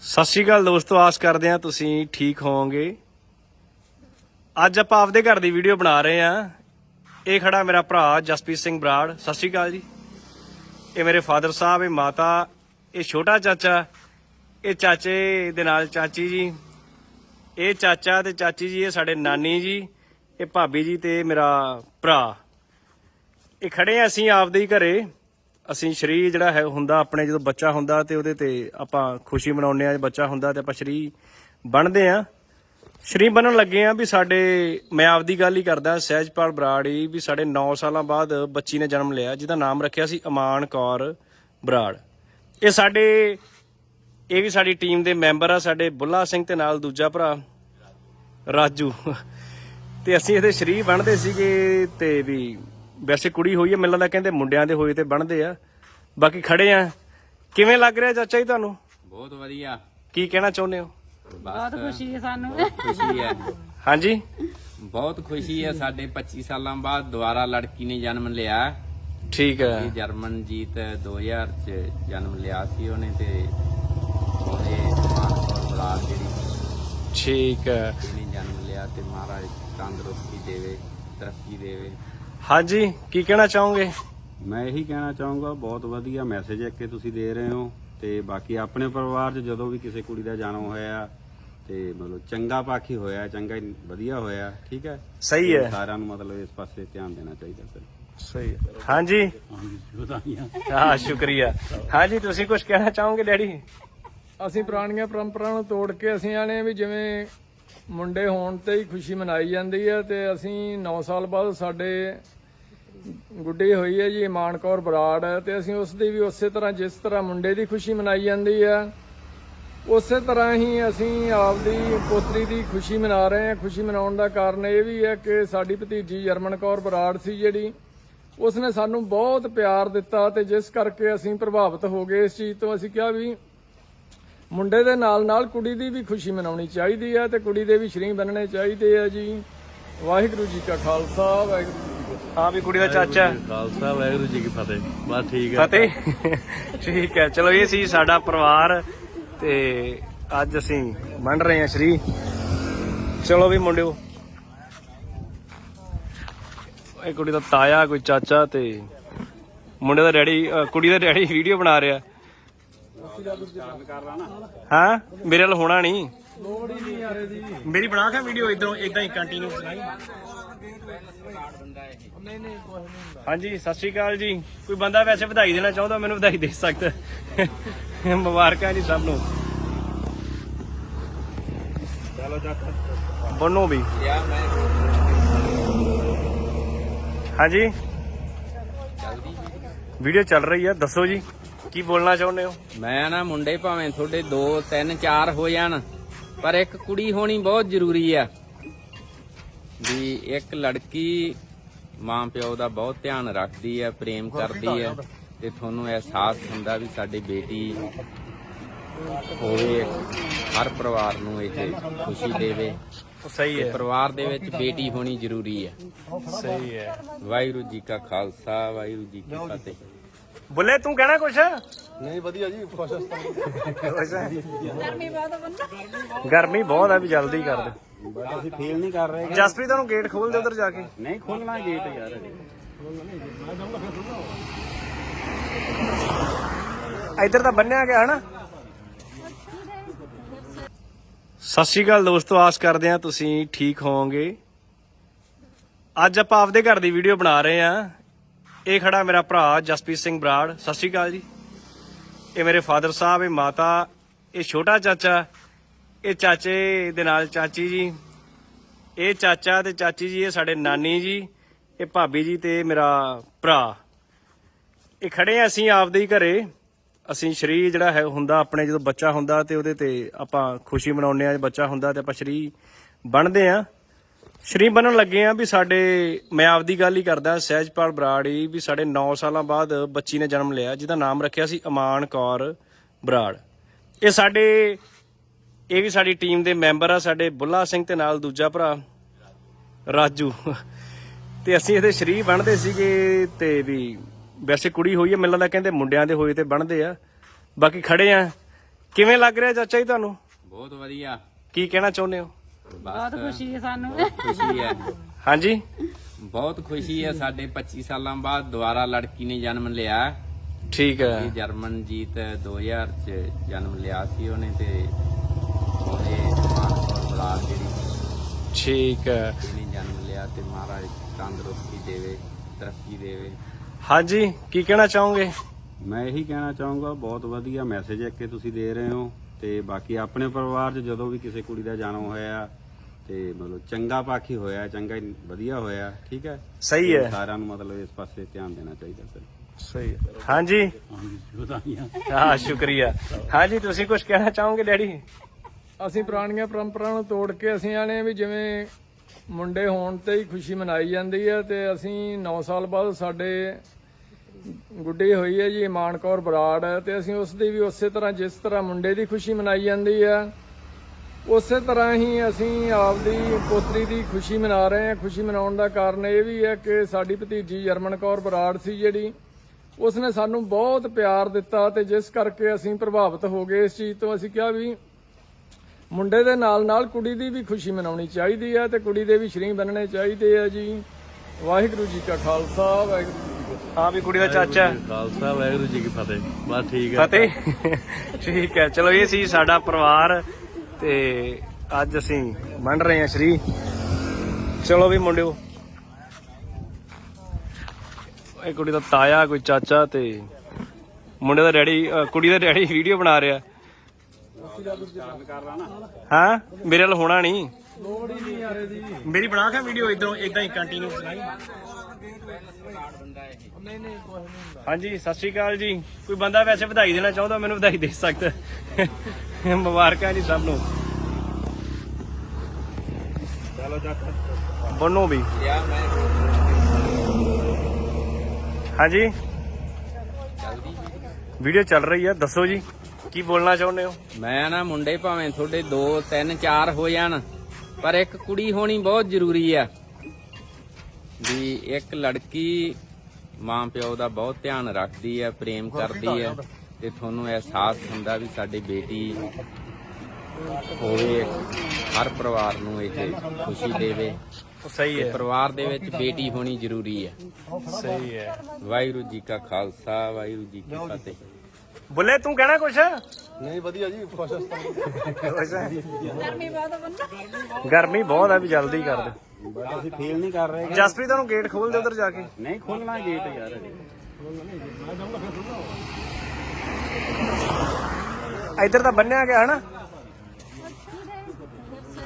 ਸਤਿ ਸ਼੍ਰੀ ਅਕਾਲ ਦੋਸਤੋ, ਆਸ ਕਰਦੇ ਹਾਂ ਤੁਸੀਂ ਠੀਕ ਹੋਵੋਗੇ। ਅੱਜ ਆਪਾਂ ਆਪਦੇ ਘਰ ਦੀ ਵੀਡੀਓ ਬਣਾ ਰਹੇ ਹਾਂ। ਇਹ ਖੜਾ ਮੇਰਾ ਭਰਾ ਜਸਪੀਤ ਸਿੰਘ ਬਰਾੜ। ਸਤਿ ਸ਼੍ਰੀ ਅਕਾਲ ਜੀ। ਇਹ ਮੇਰੇ ਫਾਦਰ ਸਾਹਿਬ, ਇਹ ਮਾਤਾ, ਇਹ ਛੋਟਾ ਚਾਚਾ, ਇਹ ਚਾਚੇ ਦੇ ਨਾਲ ਚਾਚੀ ਜੀ। ਇਹ ਚਾਚਾ ਤੇ ਚਾਚੀ ਜੀ, ਇਹ ਸਾਡੇ ਨਾਨੀ ਜੀ, ਇਹ ਭਾਬੀ ਜੀ ਤੇ ਮੇਰਾ ਭਰਾ। ਇਹ ਖੜੇ ਆ ਅਸੀਂ ਆਪਦੇ ਹੀ ਘਰੇ। ਅਸੀਂ ਸ਼ਰੀ ਜਿਹੜਾ ਹੈ ਹੁੰਦਾ ਆਪਣੇ ਜਦੋਂ ਬੱਚਾ ਹੁੰਦਾ ਤੇ ਉਹਦੇ ਤੇ ਆਪਾਂ ਖੁਸ਼ੀ ਮਨਾਉਂਦੇ ਆ ਬੱਚਾ ਹੁੰਦਾ ਤੇ ਆਪਾਂ ਸ਼ਰੀ ਬਣਦੇ ਆ ਸ਼ਰੀ ਬਣਨ ਲੱਗੇ ਆ ਵੀ ਸਾਡੇ, ਮੈਂ ਆਪਦੀ ਗੱਲ ਹੀ ਕਰਦਾ, ਸਹਿਜਪਾਲ ਬਰਾੜ ਬਰਾੜੀ ਵੀ ਸਾਡੇ 9 ਸਾਲਾਂ ਬਾਅਦ ਬੱਚੀ ਨੇ ਜਨਮ ਲਿਆ, ਜਿਹਦਾ ਨਾਮ ਰੱਖਿਆ ਸੀ ਅਮਾਨ ਕੌਰ ਬਰਾੜ। ਇਹ ਸਾਡੇ, ਇਹ ਵੀ ਸਾਡੀ ਟੀਮ ਦੇ ਮੈਂਬਰ ਆ, ਸਾਡੇ ਬੁੱਲਾ ਸਿੰਘ ਤੇ ਨਾਲ ਦੂਜਾ ਭਰਾ, ਰਾਜੂ। ਤੇ ਅਸੀਂ ਇਹਦੇ ਸ਼ਰੀਰ ਬਣਦੇ ਸੀਗੇ ਤੇ ਵੀ ਵੈਸੇ ਕੁੜੀ ਹੋਈ ਹੈ ਮੈਨੂੰ ਲੱਗਦਾ ਕਹਿੰਦੇ ਮੁੰਡਿਆਂ ਦੇ ਹੋਏ ਤੇ ਬਣਦੇ ਆ। ਬਾਕੀ ਖੜੇ ਆ। ਕਿਵੇਂ ਲੱਗ ਰਿਹਾ ਚਾਚਾ ਜੀ ਤੁਹਾਨੂੰ? ਬਹੁਤ ਵਧੀਆ। ਕੀ ਕਹਿਣਾ ਚਾਹੁੰਦੇ ਹੋ? ਬਹੁਤ ਖੁਸ਼ੀ ਹੈ ਸਾਨੂੰ। ਖੁਸ਼ੀ ਹੈ। ਹਾਂਜੀ? ਬਹੁਤ ਖੁਸ਼ੀ ਹੈ ਸਾਡੇ 25 ਸਾਲਾਂ ਬਾਅਦ ਦੁਬਾਰਾ ਲੜਕੀ ਨੇ ਜਨਮ ਲਿਆ। ਠੀਕ ਇਹ ਹੈ ਜਰਮਨ ਜੀਤ 2000 ਚ ਜਨਮ ਲਿਆ ਸੀ ਉਹਨੇ ਤੇ ਉਹਦੇ ਮਾਨਕੌਰ ਬਲਾਲ ਜਿਹੜੀ ਠੀਕ ਹੈ। ਇਹਨੇ ਜਨਮ ਲਿਆ ਤੇ ਮਹਾਰਾਜ ਤੰਦਰੁਸਤੀ ਦੇਵੇ ਤਰੱਕੀ ਦੇਵੇ। ਹਾਂਜੀ ਕੀ ਕਹਿਣਾ ਚਾਹੋਗੇ? ਮੈਂ ਇਹੀ ਕਹਿਣਾ ਚਾਹੂੰਗਾ ਬਹੁਤ ਵਧੀਆ ਮੈਸੇਜ ਹੈ ਕਿ ਤੁਸੀਂ ਦੇ ਰਹੇ ਹੋ ਤੇ ਬਾਕੀ ਆਪਣੇ ਪਰਿਵਾਰ 'ਚ ਜਦੋਂ ਵੀ ਕਿਸੇ ਕੁੜੀ ਦਾ ਜਨਮ ਹੋਇਆ ਤੇ ਮਤਲਬ ਚੰਗਾ ਪਾਖੀ ਹੋਇਆ ਚੰਗਾ ਹੀ ਵਧੀਆ ਹੋਇਆ ਠੀਕ ਹੈ? ਸਹੀ ਹੈ। ਸਾਰਿਆਂ ਨੂੰ ਮਤਲਬ ਇਸ ਪਾਸੇ ਧਿਆਨ ਦੇਣਾ ਚਾਹੀਦਾ ਸਹੀ ਹੈ। ਹਾਂਜੀ। ਹਾਂ ਸ਼ੁਕਰੀਆ। ਹਾਂਜੀ ਤੁਸੀਂ ਕੁਝ ਕਹਿਣਾ ਚਾਹੋਗੇ ਡੈਡੀ? ਅਸੀਂ ਪੁਰਾਣੀਆਂ ਪਰੰਪਰਾਵਾਂ ਨੂੰ ਤੋੜ ਕੇ ਅਸੀਂ ਆਣੇ ਵੀ ਜਿਵੇਂ ਮੁੰਡੇ ਹੋਣ ਤੇ ਹੀ ਖੁਸ਼ੀ ਮਨਾਈ ਜਾਂਦੀ ਹੈ ਤੇ ਅਸੀਂ 9 ਸਾਲ ਬਾਅਦ ਸਾਡੇ ਗੁੱਡੀ ਹੋਈ ਹੈ ਜੀ ਇਮਾਨ ਕੌਰ ਬਰਾੜ ਹੈ ਤੇ ਅਸੀਂ ਉਸ ਦੀ ਵੀ ਉਸੇ ਤਰ੍ਹਾਂ ਜਿਸ ਤਰ੍ਹਾਂ ਮੁੰਡੇ ਦੀ ਖੁਸ਼ੀ ਮਨਾਈ ਜਾਂਦੀ ਹੈ, ਉਸੇ ਤਰ੍ਹਾਂ ਹੀ ਅਸੀਂ ਆਪਦੀ ਪੋਤਰੀ ਦੀ ਖੁਸ਼ੀ ਮਨਾ ਰਹੇ ਹਾਂ। ਖੁਸ਼ੀ ਮਨਾਉਣ ਦਾ ਕਾਰਨ ਇਹ ਵੀ ਹੈ ਕਿ ਸਾਡੀ ਭਤੀਜੀ ਜਰਮਨ ਕੌਰ ਬਰਾੜ ਸੀ ਜਿਹੜੀ, ਉਸਨੇ ਸਾਨੂੰ ਬਹੁਤ ਪਿਆਰ ਦਿੱਤਾ ਤੇ ਜਿਸ ਕਰਕੇ ਅਸੀਂ ਪ੍ਰਭਾਵਿਤ ਹੋ ਗਏ ਇਸ ਚੀਜ਼ ਤੋਂ। ਅਸੀਂ ਕਿਹਾ ਵੀ ਮੁੰਡੇ ਦੇ ਨਾਲ ਨਾਲ ਕੁੜੀ ਦੀ ਵੀ ਖੁਸ਼ੀ ਮਨਾਉਣੀ ਚਾਹੀਦੀ ਹੈ ਤੇ ਕੁੜੀ ਦੇ ਵੀ ਸ਼ਰੀਂ ਬੰਨਣੇ ਚਾਹੀਦੇ ਆ ਜੀ। ਵਾਹਿਗੁਰੂ ਜੀ ਕਾ ਖਾਲਸਾ, ਵਾਹਿਗੁਰੂ ਜੀ ਹਾਂ ਵੀ ਕੁੜੀ ਦਾ ਚਾਚਾ। ਖਾਲਸਾ ਵਾਹਿਗੁਰੂ ਜੀ ਕੀ ਫਤਿਹ। ਬਸ ਠੀਕ ਹੈ ਫਤਿਹ। ਠੀਕ ਹੈ ਚਲੋ ਇਹ ਸੀ ਸਾਡਾ ਪਰਿਵਾਰ ਤੇ ਅੱਜ ਅਸੀਂ ਬਣ ਰਹੇ ਹਾਂ ਸ਼੍ਰੀ। ਚਲੋ ਵੀ ਮੁੰਡਿਓ। ਇਹ ਕੁੜੀ ਦਾ ਤਾਇਆ ਕੋਈ ਚਾਚਾ ਤੇ ਮੁੰਡੇ ਦਾ ਡੈਡੀ ਕੁੜੀ ਦਾ ਡੈਡੀ ਵੀਡੀਓ ਬਣਾ ਰਿਹਾ। ਹਾਂ? ਮੇਰੇ ਨਾਲ ਹੋਣਾ ਨਹੀਂ। ਮੇਰੀ ਬਣਾ ਕੇ ਵੀਡੀਓ ਇਧਰੋਂ ਇਦਾਂ ਹੀ ਕੰਟੀਨਿਊ ਚਲਾਈ ਹਾਂਜੀ, ਸਤਿ ਸ਼੍ਰੀ ਅਕਾਲ ਜੀ। ਕੋਈ ਬੰਦਾ ਵੈਸੇ ਵਧਾਈ ਦੇਣਾ ਚਾਹੁੰਦਾ, ਮੈਨੂੰ ਵਧਾਈ ਦੇ ਸਕਦਾ ਮੁਬਾਰਕਾਂ ਜੀ ਸਭ ਨੂੰ। ਚਲੋ ਜਾ ਬਨੋ ਵੀ। ਹਾਂਜੀ। ਵੀਡੀਓ ਚੱਲ ਰਹੀ ਹੈ ਦੱਸੋ ਜੀ, ਕੀ ਬੋਲਣਾ ਚਾਹੁੰਦੇ ਹੋ? ਮੈਂ ਨਾ ਮੁੰਡੇ ਭਾਵੇਂ ਤੁਹਾਡੇ 2 3 4 ਹੋ ਜਾਣ, ਪਰ ਇੱਕ ਕੁੜੀ ਹੋਣੀ ਬਹੁਤ ਜ਼ਰੂਰੀ ਆ। ਵੀ ਇੱਕ ਲੜਕੀ ਮਾਂ ਪਿਓ ਦਾ ਬਹੁਤ ਧਿਆਨ ਰੱਖਦੀ ਹੈ ਪ੍ਰੇਮ ਕਰਦੀ ਹੈ ਤੇ ਤੁਹਾਨੂੰ ਅਹਿਸਾਸ ਹੁੰਦਾ ਵੀ ਸਾਡੀ ਬੇਟੀ ਹੋਵੇ ਹਰ ਪਰਿਵਾਰ ਨੂੰ ਇਹ ਖੁਸ਼ੀ ਦੇਵੇ ਸਹੀ ਤੇ ਪਰਿਵਾਰ ਦੇ ਵਿੱਚ ਬੇਟੀ ਹੋਣੀ ਜ਼ਰੂਰੀ ਹੈ। ਸਹੀ ਹੈ। ਵਾਹਿਗੁਰੂ ਜੀ ਕਾ ਖਾਲਸਾ ਵਾਹਿਗੁਰੂ ਜੀ ਕੀ ਫਤਿਹ। ਬੁੱਲੇ ਤੂੰ ਕਹਿਣਾ ਕੁਛ? ਨਹੀਂ ਵਧੀਆ ਜੀ ਗਰਮੀ ਬਹੁਤ ਬੰਦਾ ਗਰਮੀ ਬਹੁਤ ਹੈ ਵੀ ਜਲਦੀ ਕਰ ਦੇ ਬਟ ਅਸੀਂ ਫੀਲ ਨਹੀਂ ਕਰ ਰਹੇ ਜਸਪ੍ਰੀਤ ਨੂੰ ਗੇਟ ਖੋਲ ਦੇ ਉਧਰ ਜਾ ਕੇ। ਨਹੀਂ ਖੋਲਣਾ ਗੇਟ ਯਾਰ। ਇੱਧਰ ਤਾਂ ਬੰਨਿਆ ਗਿਆ ਹਨਾ? ਸਤਿ ਸ਼੍ਰੀ ਅਕਾਲ ਦੋਸਤੋ ਆਸ ਕਰਦੇ ਹਾਂ ਤੁਸੀਂ ਠੀਕ ਹੋਵੋਗੇ। ਅੱਜ ਆਪਾਂ ਆਪਦੇ ਘਰ ਦੀ ਵੀਡੀਓ ਬਣਾ ਰਹੇ ਹਾਂ। ਇਹ ਖੜਾ ਮੇਰਾ ਭਰਾ ਜਸਪੀਤ ਸਿੰਘ ਬਰਾੜ। ਸਤਿ ਸ਼੍ਰੀ ਅਕਾਲ ਜੀ। ਇਹ ਮੇਰੇ ਫਾਦਰ ਸਾਹਿਬ ਇਹ ਮਾਤਾ ਇਹ ਛੋਟਾ ਚਾਚਾ। ਇਹ ਚਾਚੇ ਦੇ ਨਾਲ ਚਾਚੀ ਜੀ। ਇਹ ਚਾਚਾ ਤੇ ਚਾਚੀ ਜੀ, ਇਹ ਸਾਡੇ ਨਾਨੀ ਜੀ, ਇਹ ਭਾਬੀ ਜੀ ਤੇ ਮੇਰਾ ਭਰਾ। ਇਹ ਖੜੇ ਆ ਅਸੀਂ ਆਪਦੇ ਹੀ ਘਰੇ। ਅਸੀਂ ਸ਼ਰੀ ਜਿਹੜਾ ਹੈ, ਹੁੰਦਾ ਆਪਣੇ ਜਦੋਂ ਬੱਚਾ ਹੁੰਦਾ ਤੇ ਉਹਦੇ ਤੇ ਆਪਾਂ ਖੁਸ਼ੀ ਮਨਾਉਂਦੇ ਆ ਬੱਚਾ ਹੁੰਦਾ ਤੇ ਆਪਾਂ ਸ਼ਰੀ ਬਣਦੇ ਆ। ਸ਼ਰੀ ਬਣਨ ਲੱਗੇ ਆ ਵੀ ਸਾਡੇ, ਮੈਂ ਆਪਦੀ ਗੱਲ ਹੀ ਕਰਦਾ, ਸਹਿਜਪਾਲ ਬਰਾੜ ਬਰਾੜੀ ਵੀ ਸਾਡੇ 9 ਸਾਲਾਂ ਬਾਅਦ ਬੱਚੀ ਨੇ ਜਨਮ ਲਿਆ, ਜਿਹਦਾ ਨਾਮ ਰੱਖਿਆ ਸੀ ਅਮਾਨ ਕੌਰ ਬਰਾੜ। ਇਹ ਸਾਡੇ ਇਹ ਵੀ ਸਾਡੀ ਟੀਮ ਦੇ ਮੈਂਬਰ ਆ ਸਾਡੇ ਬੁੱਲਾ ਸਿੰਘ ਤੇ ਨਾਲ ਦੂਜਾ ਭਰਾ ਰਾਜੂ। ਤੇ ਅਸੀਂ ਇਹਦੇ ਸ਼ਰੀਰ ਬਣਦੇ ਸੀਗੇ ਤੇ ਵੀ ਵੈਸੇ ਕੁੜੀ ਹੋਈ ਹੈ ਮੈਨੂੰ ਲੱਗਦਾ ਕਹਿੰਦੇ ਮੁੰਡਿਆਂ ਦੇ ਹੋਏ ਤੇ ਬਣਦੇ ਆ। ਬਾਕੀ ਖੜੇ ਆ। ਕਿਵੇਂ ਲੱਗ ਰਿਹਾ ਚਾਚਾ ਜੀ ਤੁਹਾਨੂੰ? ਬਹੁਤ ਵਧੀਆ। ਕੀ ਕਹਿਣਾ ਚਾਹੁੰਦੇ ਹੋ? ਬਹੁਤ ਖੁਸ਼ੀ ਹੈ ਸਾਨੂੰ। ਖੁਸ਼ੀ ਹੈ। ਹਾਂਜੀ? ਬਹੁਤ ਖੁਸ਼ੀ ਹੈ ਸਾਡੇ 25 ਸਾਲਾਂ ਬਾਅਦ ਦੁਬਾਰਾ ਲੜਕੀ ਨੇ ਜਨਮ ਲਿਆ। ਠੀਕ ਹੈ। ਜਰਮਨ ਜੀਤ 2000 ਚ ਜਨਮ ਲਿਆ ਸੀ ਉਹਨੇ ਤੇ ਉਹਦੇ ਮਾਨਕੌਰ ਬਲਾਲ ਜਿਹੜੀ ਠੀਕ ਹੈ। ਇਹਨੇ ਜਨਮ ਲਿਆ ਤੇ ਮਹਾਰਾਜ ਤੰਦਰੁਸਤੀ ਦੇਵੇ ਤਰੱਕੀ ਦੇਵੇ। ਹਾਂਜੀ ਕੀ ਕਹਿਣਾ ਚਾਹੋਗੇ? ਮੈਂ ਇਹੀ ਕਹਿਣਾ ਚਾਹੂੰਗਾ ਬਹੁਤ ਵਧੀਆ ਮੈਸੇਜ ਹੈ ਕਿ ਤੁਸੀਂ ਦੇ ਰਹੇ ਹੋ ਤੇ ਬਾਕੀ ਆਪਣੇ ਪਰਿਵਾਰ 'ਚ ਜਦੋਂ ਵੀ ਕਿਸੇ ਕੁੜੀ ਦਾ ਜਨਮ ਹੋਇਆ ਤੇ ਮਤਲਬ ਚੰਗਾ ਪਾਖੀ ਹੋਇਆ ਚੰਗਾ ਵਧੀਆ ਹੋਇਆ ਠੀਕ ਹੈ? ਸਹੀ ਹੈ। ਸਾਰਿਆਂ ਨੂੰ ਮਤਲਬ ਇਸ ਪਾਸੇ ਧਿਆਨ ਦੇਣਾ ਚਾਹੀਦਾ ਸਰ ਸਹੀ ਹੈ। ਹਾਂਜੀ। ਹਾਂ ਸ਼ੁਕਰੀਆ। ਹਾਂਜੀ ਤੁਸੀਂ ਕੁਝ ਕਹਿਣਾ ਚਾਹੋਗੇ ਡੈਡੀ? ਅਸੀਂ ਪੁਰਾਣੀਆਂ ਪਰੰਪਰਾਵਾਂ ਨੂੰ ਤੋੜ ਕੇ ਅਸੀਂ ਆਣੇ ਵੀ ਜਿਵੇਂ ਮੁੰਡੇ ਹੋਣ ਤੇ ਹੀ ਖੁਸ਼ੀ ਮਨਾਈ ਜਾਂਦੀ ਹੈ ਤੇ ਅਸੀਂ 9 ਸਾਲ ਬਾਅਦ ਸਾਡੇ ਗੁੱਡੀ ਹੋਈ ਹੈ ਜੀ ਇਮਾਨ ਕੌਰ ਬਰਾੜ ਤੇ ਅਸੀਂ ਉਸ ਦੀ ਵੀ ਉਸੇ ਤਰ੍ਹਾਂ ਜਿਸ ਤਰ੍ਹਾਂ ਮੁੰਡੇ ਦੀ ਖੁਸ਼ੀ ਮਨਾਈ ਜਾਂਦੀ ਹੈ, ਉਸੇ ਤਰ੍ਹਾਂ ਹੀ ਅਸੀਂ ਆਪਦੀ ਪੋਤਰੀ ਦੀ ਖੁਸ਼ੀ ਮਨਾ ਰਹੇ ਹਾਂ। ਖੁਸ਼ੀ ਮਨਾਉਣ ਦਾ ਕਾਰਨ ਇਹ ਵੀ ਹੈ ਕਿ ਸਾਡੀ ਭਤੀਜੀ ਜਰਮਨ ਕੌਰ ਬਰਾੜ ਸੀ ਜਿਹੜੀ, ਉਸਨੇ ਸਾਨੂੰ ਬਹੁਤ ਪਿਆਰ ਦਿੱਤਾ ਤੇ ਜਿਸ ਕਰਕੇ ਅਸੀਂ ਪ੍ਰਭਾਵਿਤ ਹੋ ਗਏ ਇਸ ਚੀਜ਼ ਤੋਂ। ਅਸੀਂ ਕਿਹਾ ਵੀ ਮੁੰਡੇ ਦੇ ਨਾਲ ਨਾਲ ਕੁੜੀ ਦੀ ਵੀ ਖੁਸ਼ੀ ਮਨਾਉਣੀ ਚਾਹੀਦੀ ਹੈ ਤੇ ਕੁੜੀ ਦੇ ਵੀ ਸ਼ਰੀਂ ਬੰਨਣੇ ਚਾਹੀਦੇ ਆ ਜੀ। ਵਾਹਿਗੁਰੂ ਜੀ ਕਾ ਖਾਲਸਾ ਵਾਹਿਗੁਰੂ ਜੀ ਕੀ ਫਤਿਹ। ਹਾਂ ਵੀ ਕੁੜੀ ਦਾ ਚਾਚਾ। ਖਾਲਸਾ ਵਾਹਿਗੁਰੂ ਜੀ ਕੀ ਫਤਿਹ। ਬਸ ਠੀਕ ਹੈ ਫਤਿਹ? ਠੀਕ ਹੈ ਚਲੋ ਇਹ ਸੀ ਸਾਡਾ ਪਰਿਵਾਰ ਤੇ ਅੱਜ ਅਸੀਂ ਮੰਨ ਰਹੇ ਹਾਂ ਸ਼੍ਰੀ। ਚਲੋ ਵੀ ਮੁੰਡਿਓ। ਇਹ ਕੁੜੀ ਦਾ ਤਾਇਆ ਕੋਈ ਚਾਚਾ ਤੇ ਮੁੰਡੇ ਦਾ ਡੈਡੀ ਅ, ਕੁੜੀ ਦਾ ਡੈਡੀ ਵੀਡੀਓ ਬਣਾ ਰਿਹਾ। ਹਾਂ? ਮੇਰੇ ਨਾਲ ਹੋਣਾ ਨਹੀਂ। ਮੇਰੀ ਬਣਾ ਕੇ ਵੀਡੀਓ ਇਧਰੋਂ, ਇਦਾਂ ਹੀ ਕੰਟੀਨਿਊ ਚਲਾਈ ਹਾਂਜੀ, ਸਤਿ ਸ਼੍ਰੀ ਅਕਾਲ ਜੀ। ਕੋਈ ਬੰਦਾ ਵੈਸੇ ਵਧਾਈ ਦੇਣਾ ਚਾਹੁੰਦਾ, ਮੈਨੂੰ ਵਧਾਈ ਦੇ ਸਕਦਾ। ਮੁਬਾਰਕਾਂ ਜੀ ਸਭ ਨੂੰ। ਚਲੋ ਜਾ ਬਨੋ ਵੀ। ਹਾਂਜੀ। ਵੀਡੀਓ ਚੱਲ ਰਹੀ ਹੈ ਦੱਸੋ ਜੀ। ਕੀ ਬੋਲਣਾ ਚਾਹੁੰਦੇ ਹੋ? ਮੈਂ ਨਾ ਮੁੰਡੇ ਭਾਵੇਂ ਤੁਹਾਡੇ 2 3 4 ਹੋ ਜਾਣ ਪਰ ਇੱਕ ਕੁੜੀ ਹੋਣੀ ਬਹੁਤ ਜ਼ਰੂਰੀ ਆ। ਵੀ ਇੱਕ ਲੜਕੀ ਮਾਂ ਪਿਓ ਦਾ ਬਹੁਤ ਧਿਆਨ ਰੱਖਦੀ ਆ ਪ੍ਰੇਮ ਕਰਦੀ ਆ ਤੇ ਤੁਹਾਨੂੰ ਅਹਿਸਾਸ ਹੁੰਦਾ ਵੀ ਸਾਡੀ ਬੇਟੀ ਹੋਵੇ ਹਰ ਪਰਿਵਾਰ ਨੂੰ ਇਹ ਖੁਸ਼ੀ ਦੇਵੇ। ਸਹੀ ਤੇ ਪਰਿਵਾਰ ਦੇ ਵਿੱਚ ਬੇਟੀ ਹੋਣੀ ਜ਼ਰੂਰੀ ਹੈ ਸਹੀ ਹੈ। ਵਾਹਿਗੁਰੂ ਜੀ ਕਾ ਖਾਲਸਾ ਵਾਹਿਗੁਰੂ ਜੀ ਕੀ ਫਤਿਹ। ਬੁੱਲੇ ਤੂੰ ਕਹਿਣਾ ਕੁਛ? ਨਹੀਂ ਵਧੀਆ ਜੀ ਖੁਸ਼ ਗਰਮੀ ਬਹੁਤ ਬੰਦਾ ਗਰਮੀ ਬਹੁਤ ਹੈ ਵੀ ਜਲਦੀ ਕਰ ਦੇ। ਬਟ ਅਸੀਂ ਫੀਲ ਨਹੀਂ ਕਰ ਰਹੇ ਜਸਪ੍ਰੀਤ ਨੂੰ ਗੇਟ ਖੋਲ ਦੇ ਉਧਰ ਜਾ ਕੇ। ਨਹੀਂ ਖੋਲਣਾ ਗੇਟ ਯਾਰ। ਇੱਧਰ ਤਾਂ ਬੰਨਿਆ ਗਿਆ ਹਨਾ?